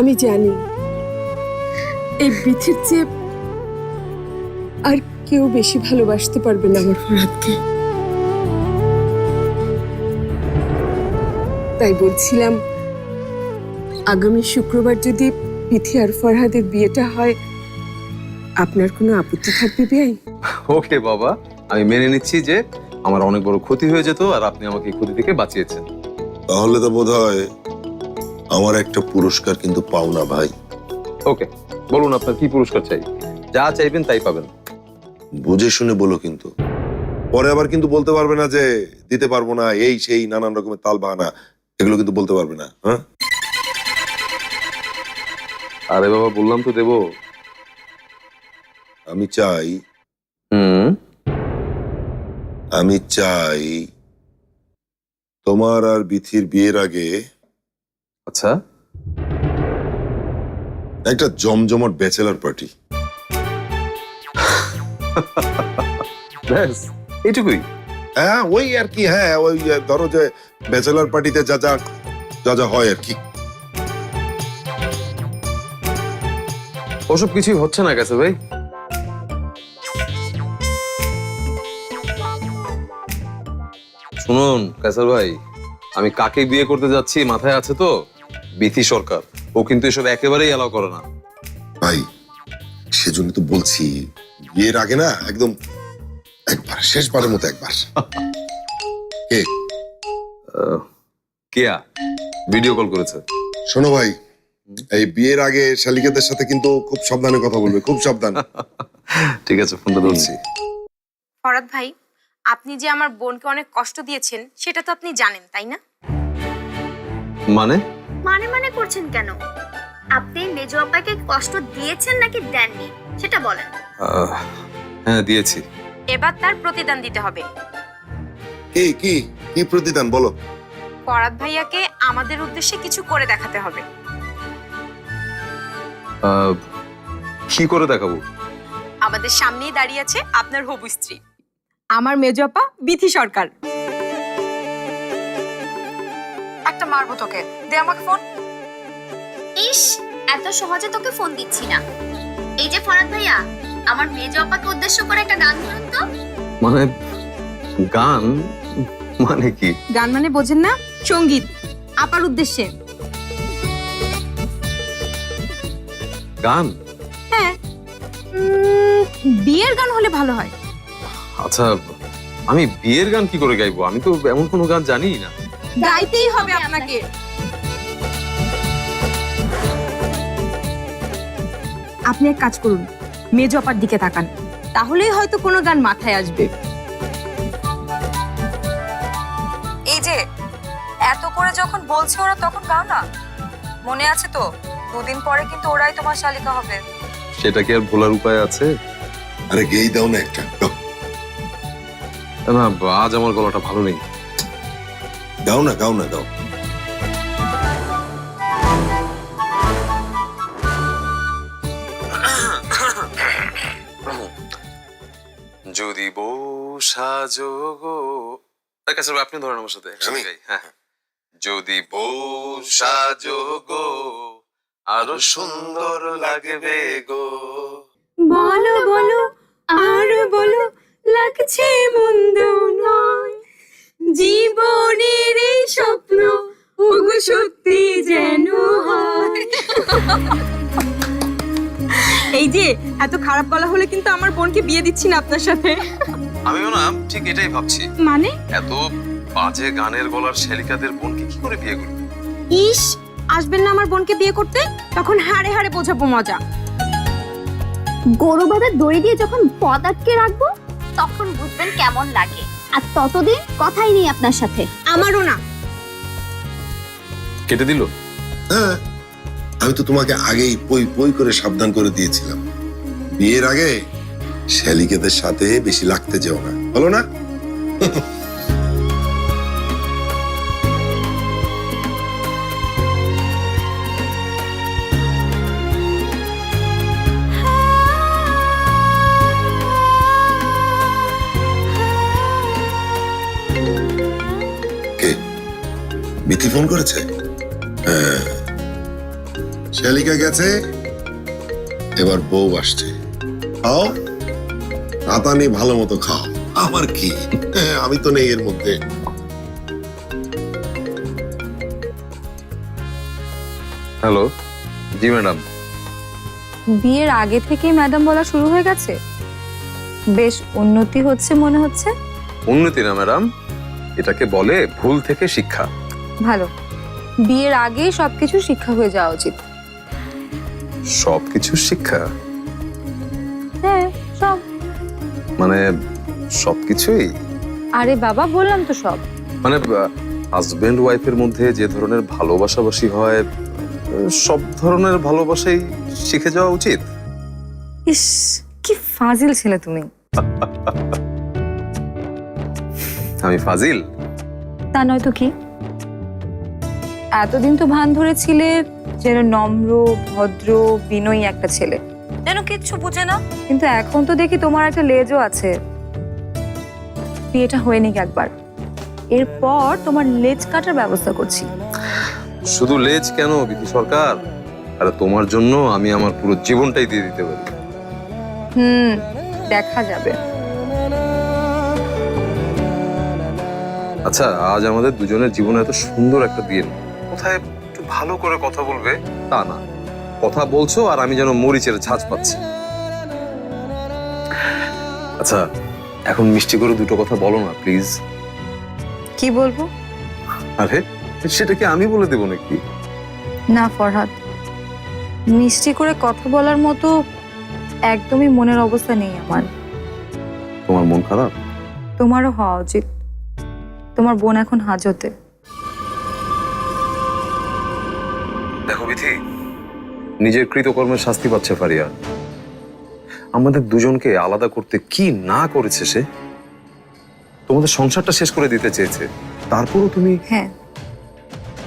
আমি জানি। এই বিথির চেয়ে আর কেউ বেশি ভালোবাসতে পারবে না আমার ফরহাদকে। তাই বলছিলাম আগামী শুক্রবার যদি বিথি আর ফরহাদের বিয়েটা হয় আপনার কোনো আপত্তি থাকবে বেআই ওকে বাবা আমি মেনে নিচ্ছি যে আমার অনেক বড় ক্ষতি হয়ে যেত আর আপনি আমাকে এই ক্ষতি থেকে বাঁচিয়েছেন। তাহলে তো বোধ হয় আমার একটা পুরস্কার কিন্তু পাও না ভাই। ওকে বলুন আপনার কি পুরস্কার চাই? যা চাইবেন তাই পাবেন। বুঝে শুনে বলো কিন্তু। পরে আবার কিন্তু বলতে পারবে না যে দিতে পারব না এই সেই নানান রকমের তাল বাহানা এগুলো কিন্তু বলতে পারবে না হ্যাঁ? আরে বাবা বললাম তো দেবো। আমি চাই হুম। আমি চাই তোমার আর বিথির বিয়ের আগে আচ্ছা। একটা জমজমাট ব্যাচেলার পার্টি। ব্যাস এইটুকুই? হ্যাঁ ওই আর কি হ্যাঁ ওই ধরো যে ব্যাচেলার পার্টিতে যা যা যা যা হয় আর কি। ওসব কিছুই হচ্ছে না গেছে ভাই। শুনুন কাসার ভাই আমি কাকে বিয়ে করতে যাচ্ছি মাথায় আছে তো? বিথি সরকার। ও কিন্তু এসব একেবারেই এলাও করে না। ভাই সেজন্য তো বলছি বিয়ের আগে না একদম একবার শেষবারের মতো একবার। কে? কেয়া ভিডিও কল করেছে। শোনো ভাই এই বিয়ের আগে শালিকাদের সাথে কিন্তু খুব সাবধানে কথা বলবে খুব সাবধান। ঠিক আছে ফোনটা ধরছি। ফরাদ ভাই আপনি যে আমার বোনকে অনেক কষ্ট দিয়েছেন সেটা তো আপনি জানেন তাই না? মানে? মানে মানে করছেন কেন? আপনি মেজো আপাকে কষ্ট দিয়েছেন নাকি দেননি? সেটা বলেন। হ্যাঁ দিয়েছি। এবার তার প্রতিদান দিতে হবে। কি কি? কি প্রতিদান? বলো। ফরাদ ভাইয়াকে আমাদের উদ্দেশ্যে কিছু করে দেখাতে হবে। আহ, কি করে দেখাবো? আমাদের সামনেই দাঁড়িয়ে আছে আপনার হবু স্ত্রী। আমার মেজো আপা বিথি সরকার। মারবো তোকে। দে আমাকে ফোন ইস এত সহজে তোকে ফোন দিচ্ছি না। এই যে ফরাদ ভাইয়া আমার মেজো আপাকে উদ্দেশ্য করে একটা গান ধরুন তো। মানে গান? মানে কি? গান মানে বোঝেন না সংগীত। আপার উদ্দেশ্যে। গান? হ্যাঁ। উম, বিয়ের গান হলে ভালো হয়। আচ্ছা আমি বিয়ের গান কি করে গাইবো? আমি তো এমন কোনো গান জানিই না। গাইতেই হবে আপনাকে। আপনি এক কাজ করুন মেজো আপার দিকে তাকান। তাহলেই হয়তো কোনো গান মাথায় আসবে। এই যে এত করে যখন বলছে ওরা তখন গাও না? মনে আছে তো দুদিন পরে কিন্তু ওরাই তোমার শালিকা হবে। সেটা কি আর ভোলার উপায় আছে? আরে গেই দাও না একটা না আজ আমার গলাটা ভালো নেই। গাও না গাও না গাও যদি বউ সাজো গো আরে কাছে আপনি ধরেন আমার সাথে একসাথে আমি? গাই, হ্যাঁ হ্যাঁ। যদি বউ সাজো গো আরও সুন্দর লাগবে গো বলো বলো আর বলো লাগছে মন্দ নয় জীবনের এই স্বপ্ন ওগো সত্যি যেন হয়। এই যে এত খারাপ গলা হলে কিন্তু আমার বোনকে বিয়ে দিচ্ছি না আপনার সাথে। আমিও না ঠিক এটাই ভাবছি। মানে? এত বাজে গানের গলার শ্যালিকাদের বোনকে কি করে বিয়ে করি ইস আসবেন না আমার বোনকে বিয়ে করতে? তখন হাড়ে হাড়ে বোঝাবো মজা। গরু বাঁধা দড়ি দিয়ে যখন পদ আটকে রাখব তখন বুঝবেন কেমন লাগে। আর ততদিন কথাই নেই আপনার সাথে। আমারও না। কেটে দিল? হ্যাঁ আমি তো তোমাকে আগেই পই পই করে সাবধান করে দিয়েছিলাম। বিয়ের আগে শ্যালিকেদের সাথে বেশি লাগতে যেও না। বলো না? ফোন করেছে? হ্যাঁ। শালিকা গেছে। এবার বউ আসছে। খাও। রাতানি ভালো মতো খাও। আমার কি? হ্যাঁ, আমি তো নেই এর মধ্যে। হ্যালো। জি ম্যাডাম। বিয়ের আগে থেকেই ম্যাডাম বলা শুরু হয়ে গেছে? বেশ উন্নতি হচ্ছে মনে হচ্ছে? উন্নতি না ম্যাডাম। এটাকে বলে ভুল থেকে শিক্ষা। ভালো। বিয়ের আগেই সবকিছু শিক্ষা হয়ে যাওয়া উচিত। সবকিছু শিক্ষা? হ্যাঁ সব। মানে সবকিছুই? আরে বাবা বললাম তো সব। মানে হাজবেন্ড ওয়াইফের মধ্যে যে ধরনের ভালোবাসাবাসি হয় সব ধরনের ভালোবাসাই শিখে যাওয়া উচিত? ইস কি ফাজিল ছেলে তুমি। আমি ফাজিল? তা নয়তো কি? এতদিন তো ভান ধরেছিলে যেন নম্র ভদ্র বিনয়ী একটা ছেলে। যেন কিচ্ছু বুঝে না। কিন্তু এখন তো দেখি তোমার একটা লেজও আছে। বিয়েটা হয়ে নিক একবার। এরপর তোমার লেজ কাটার ব্যবস্থা করছি। শুধু লেজ কেন বিধি সরকার? আরে তোমার জন্য আমি আমার পুরো জীবনটাই দিয়ে দিতে পারি। হুম দেখা যাবে। আচ্ছা আজ আমাদের দুজনের জীবনে এত সুন্দর একটা দিন কোথায় একটু ভালো করে কথা বলবে? তা না। কথা বলছো আর আমি যেন মরিচের ছাঁচ পাচ্ছি। আচ্ছা এখন মিষ্টি করে দুটো কথা বলো না প্লিজ কি বলব? আরে সেটা কি আমি বলে দেবো নাকি? না ফরহাদ। মিষ্টি করে কথা বলার মতো একদমই মনের অবস্থা নেই আমার। তোমার মন খারাপ? তোমারও হওয়া উচিত। তোমার বোন এখন হাজতে। বিথি নিজের কৃতকর্মের শাস্তি পাচ্ছে ফারিয়া। আমাদের দুজনকে আলাদা করতে কি না করেছে সে? তোমাদের সংসারটা শেষ করে দিতে চেয়েছে। তারপরও তুমি হ্যাঁ।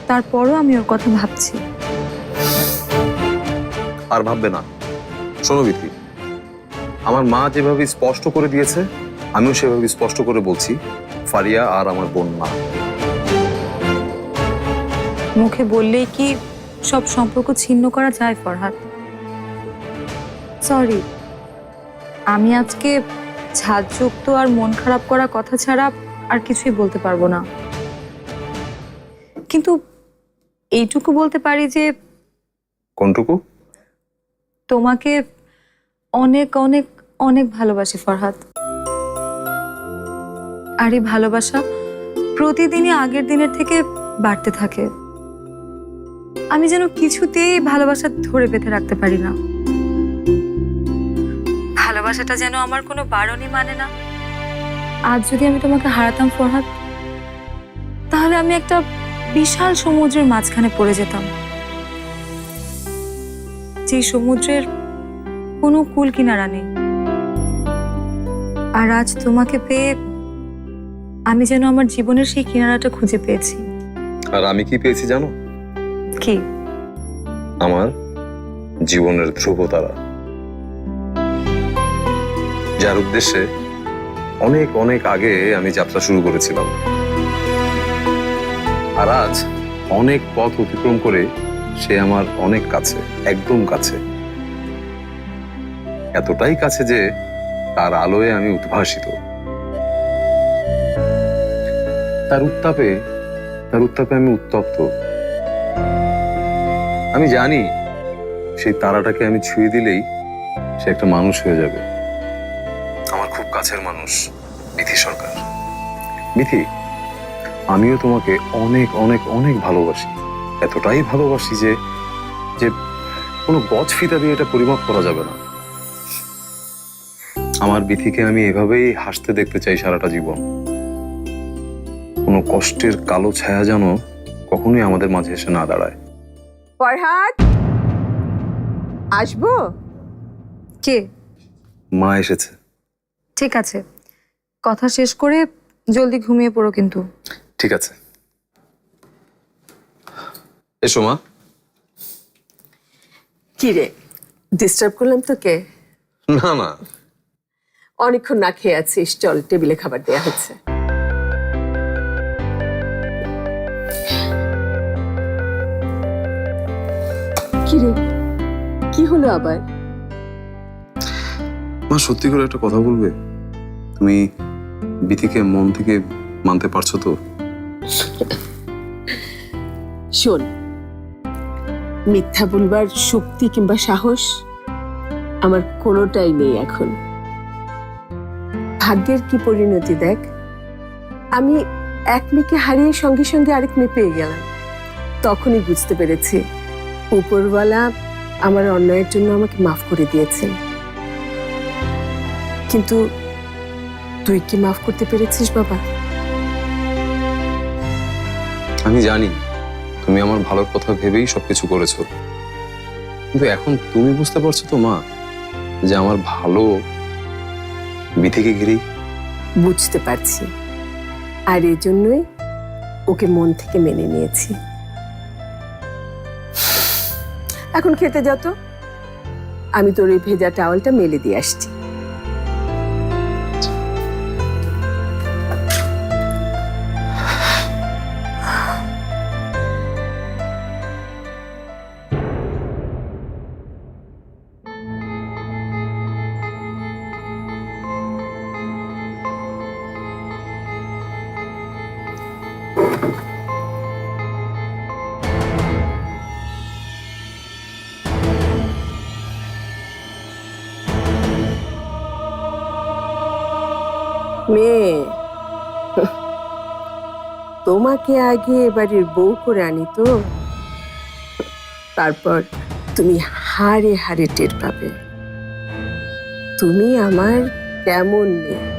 তারপরও আমি ওর কথা ভাবছি। আর ভাববে না। শোনো বিথি আমার মা যেভাবে স্পষ্ট করে দিয়েছে আমিও সেভাবে স্পষ্ট করে বলছি ফারিয়া আর আমার বোন না মুখে বললেই কি সব সম্পর্ক ছিন্ন করা যায় ফরহাদ। সরি আমি আজকে ঝাঁজযুক্ত আর মন খারাপ করা কথা ছাড়া আর কিছুই বলতে পারব না। কিন্তু এইটুকু বলতে পারি যে কোনটুকু? তোমাকে অনেক অনেক অনেক ভালোবাসি ফরহাদ। আর এই ভালোবাসা প্রতিদিনই আগের দিনের থেকে বাড়তে থাকে। আমি যেন কিছুতেই ভালোবাসা ধরে বেঁধে রাখতে পারি না। ভালোবাসাটা যেন আমার কোনো বারণই মানে না। আজ যদি আমি তোমাকে হারাতাম, ফরহাদ, তাহলে আমি একটা বিশাল সমুদ্রের মাঝখানে পড়ে যেতাম। যে সমুদ্রের কোনো কুল কিনারা নেই। আর আজ তোমাকে পেয়ে আমি যেন আমার জীবনের সেই কিনারাটা খুঁজে পেয়েছি। আর আমি কি পেয়েছি জানো? কি? আমার জীবনের ধ্রুবতারা, যার উদ্দেশ্যে অনেক অনেক আগে আমি যাত্রা শুরু করেছিলাম। আর আজ অনেক পথ অতিক্রম করে সে আমার অনেক কাছে, একদম কাছে। এতটাই কাছে যে তার আলোয় আমি উদ্ভাসিত। তার উত্তাপে তার উত্তাপে আমি উত্তপ্ত। আমি জানি সেই তারাটাকে আমি ছুঁয়ে দিলেই সে একটা মানুষ হয়ে যাবে। আমার খুব কাছের মানুষ বিথি সরকার। বিথি আমিও তোমাকে অনেক অনেক অনেক ভালোবাসি। এতটাই ভালোবাসি যে যে কোনো গজ ফিতা দিয়ে এটা পরিমাপ করা যাবে না। আমার বিথিকে আমি এভাবেই হাসতে দেখতে চাই সারাটা জীবন। কোনো কষ্টের কালো ছায়া যেন কখনোই আমাদের মাঝে এসে না দাঁড়ায়। ফরহাদ আসব? কে? মা এসেছে। ঠিক আছে। কথা শেষ করে জলদি ঘুমিয়ে পড়ো কিন্তু। ঠিক আছে। এসো মা। কি রে? ডিস্টার্ব করলাম তোকে? না না অনেকক্ষণ না খেয়ে আছিস। চল টেবিলে খাবার দেয়া হচ্ছে। কিরে? কি হলো আবার? মা সত্যি করে একটা কথা বলবে? তুমি বিথিকে মন থেকে মানতে পারছ তো? শোন মিথ্যা বলবার শক্তি কিংবা সাহস আমার কোনোটাই নেই এখন। ভাগ্যের কি পরিণতি দেখ আমি এক মেয়েকে হারিয়ে সঙ্গে সঙ্গে আরেক মেয়ে পেয়ে গেলাম। তখনই বুঝতে পেরেছি উপরওয়ালা আমার অন্যায়ের জন্য আমাকে মাফ করে দিয়েছেন। কিন্তু তুই কি মাফ করতে পেরেছিস বাবা? আমি জানি তুমি আমার ভালোর কথা ভেবেই সবকিছু করেছ। কিন্তু এখন তুমি বুঝতে পারছ তো মা যে আমার ভালো বিথিকে ঘিরেই? বুঝতে পারছি। আর এই জন্যই ওকে মন থেকে মেনে নিয়েছি। এখন খেতে যা তো। আমি তোর এই ভেজা টাওয়ালটা মেলে দিয়ে আসছি। মেয়ে। তোমাকে আগে এবারের বউ করে আনি তো। তারপর তুমি হারে হারে টের পাবে। তুমি আমার কেমন মেয়ে।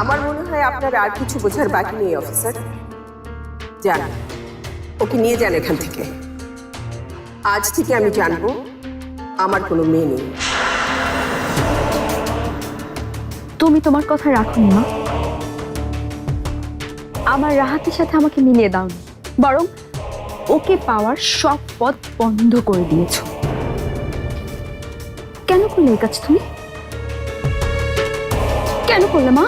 আমার মনে হয় আপনার আর কিছু বোঝার বাকি নেই, অফিসার। যান। ওকে নিয়ে যান এখান থেকে। আজ থেকে আমি জানব আমার কোনো মেয়ে নেই। তুমি তোমার কথা রাখো মা। আমার রাহাতের সাথে আমাকে মিলিয়ে দাও বরং ওকে পাওয়ার সব পথ বন্ধ করে দিয়েছ। কেন করলে এই কাজ তুমি? কেন করলে, মা?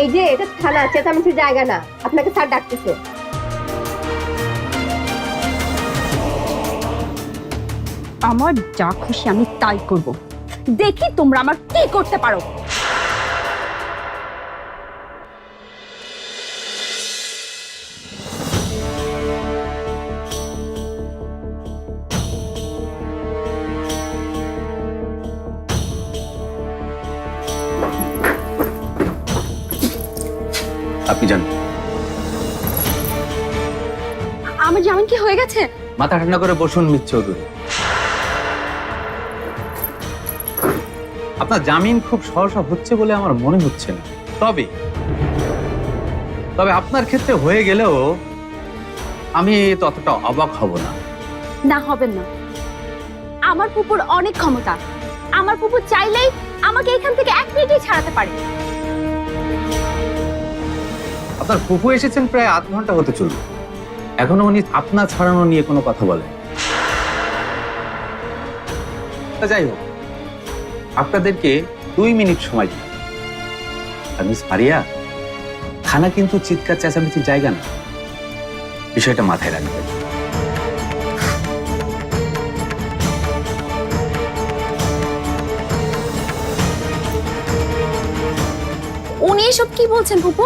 এই যে, এটা থানা চেঁচামেচির জায়গা না। আপনাকে স্যার ডাকতেছে। আমার যা খুশি আমি তাই করব। দেখি তোমরা আমার কি করতে পারো। আমার জামিন কি হয়ে গেছে? মাথা ঠান্ডা করে বসুন মিত চৌধুরী। আপনার জামিন খুব সহসা হচ্ছে বলে আমার মনে হচ্ছে না। তবে তবে আপনার ক্ষেত্রে হয়ে গেলেও আমি ততটা অবাক হব না। না হবেন না। আমার পুকুর অনেক ক্ষমতা। আমার পুকুর চাইলেই আমাকে এখান থেকে এক মিনিটেই ছাড়াতে পারে। আপনার ফুফু এসেছেন প্রায় আধ ঘণ্টা হতে চলবে এখনও উনি আপনার ছাড়ানো নিয়ে কোনো কথা বলেন। যাই হোক, আপনাদেরকে দুই মিনিট সময় দিন আর মিস মারিয়া থানা কিন্তু চিৎকার, চেঁচামেচির জায়গা না। বিষয়টা মাথায় রাখবেন। উনি এসব কি বলছেন পুপু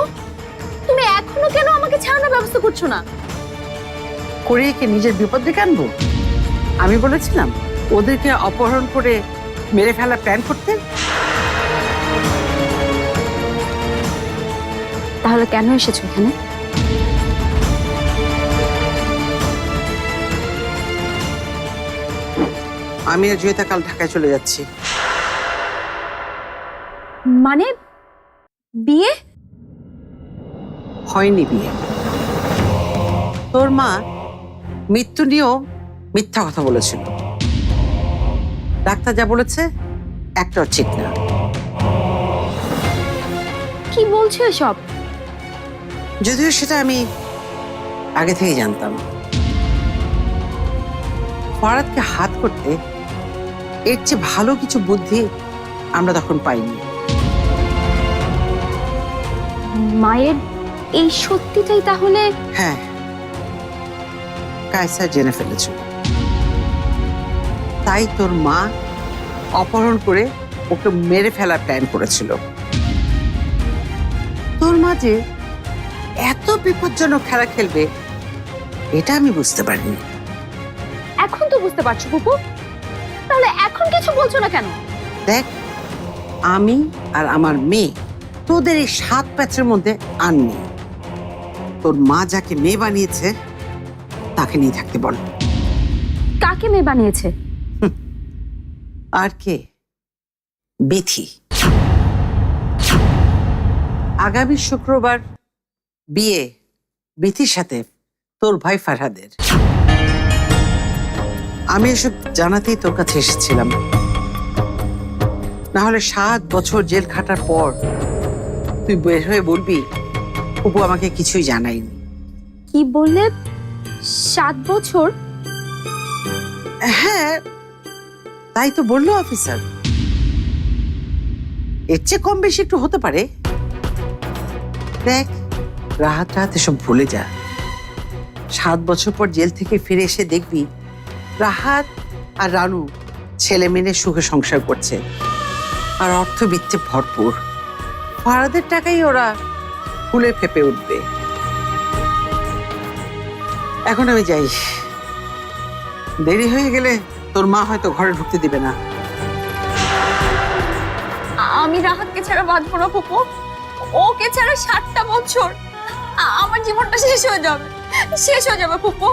তুমি এখনও কেন আমাকে ছাড়ানোর ব্যবস্থা করছ না? করে কি নিজের বিপদ ডেকে আনব? আমি বলেছিলাম ওদেরকে অপহরণ করে মেরে ফেলা প্ল্যান করতে। তাহলে কেন এসেছ এখানে? আমি আর জয়িতা কাল ঢাকায় চলে যাচ্ছি। মানে বিয়ে? হয়নি বিয়ে। তোর মা মৃত্যু নিয়েও মিথ্যা কথা বলেছিল। ডাক্তার যা বলেছে একটাও ঠিক না। কি বলছো এসব? যদিও সেটা আমি আগে থেকে জানতাম। ফরাদকে হাত করতে এর চেয়ে ভালো কিছু বুদ্ধি আমরা তখন পাইনি। মায়ের এই সত্যিটাই তাহলে হ্যাঁ। কায়সা জেনে ফেলেছিল তাই তোর মা অপহরণ করে ওকে মেরে ফেলার প্ল্যান করেছিল। তোর মা যে এত বিপজ্জনক খেলা খেলবে এটা আমি বুঝতে পারিনি। এখন তো বুঝতে পারছ পুপু তাহলে এখন কিছু বলছো না কেন? দেখ আমি আর আমার মেয়ে তোদের এই সাত প্যাচের মধ্যে আর নেই। তোর মা যাকে মেয়ে বানিয়েছে তাকে নিয়ে থাকতে বল। কাকে মেয়ে বানিয়েছে? আর কে? বিথি। আগামী শুক্রবার বিয়ে বিথির সাথে তোর ভাই ফারহাদের। আমি এসব জানাতেই তোর কাছে এসেছিলাম। না হলে সাত বছর জেল খাটার পর তুই বের হয়ে বলবি অপু আমাকে কিছুই জানায়নি। কি বললে? সাত বছর? হ্যাঁ তাই তো বলল অফিসার এর চেয়ে কম বেশি একটু হতে পারে। দেখ রাহাত রাহাত এসব ভুলে যা। সাত বছর পর জেল থেকে ফিরে এসে দেখবি, রাহাত আর রানু ছেলে মেয়ে সুখে সংসার করছে। আর অর্থবিত্তে ভরপুর। ভাড়াদের টাকাই ওরা ফুলে ফেপে উঠবে। এখন আমি যাই। দেরি হয়ে গেলে তোর মা হয়তো ঘরে ঢুকতে দিবে না। আমি রাহাতকে ছাড়া বাঁচবো না পুপু ওকে ছাড়া সাতটা বছর আমার জীবনটা শেষ হয়ে যাবে। শেষ হয়ে যাবে পুপু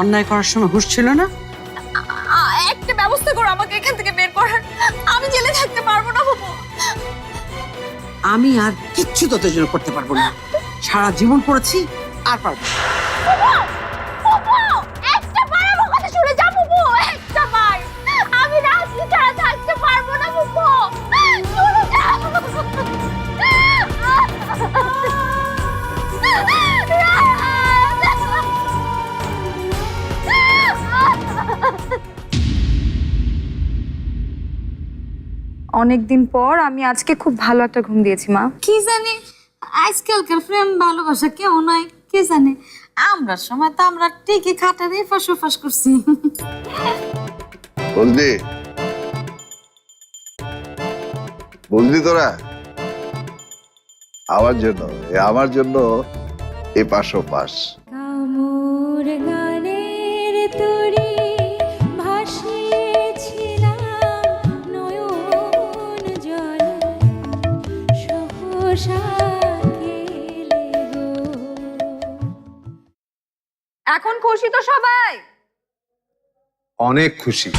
অন্যায় করার সময় হুঁশ ছিল না? একটা ব্যবস্থা করো আমাকে এখান থেকে বের করার। আমি জেলে থাকতে পারব না পুপু আমি আর কিচ্ছু তোদের জন্য করতে পারব না। সারা জীবন পড়েছি আর পারব না। অনেক দিন পর আমি আজকে খুব ভালো একটা ঘুম দিয়েছি মা। কি জানি? আজকালকার প্রেম ভালোবাসা কেউ নয় কে জানে? আমরা সময় তো আমরা ঠিকই খাটারে ফাঁস ফাঁস করছি। বুঝলি বুঝলি তোরা আমার জন্য এ আমার জন্য এ পাশও পাশ কামুর গানের এখন খুশি তো সবাই। অনেক খুশি।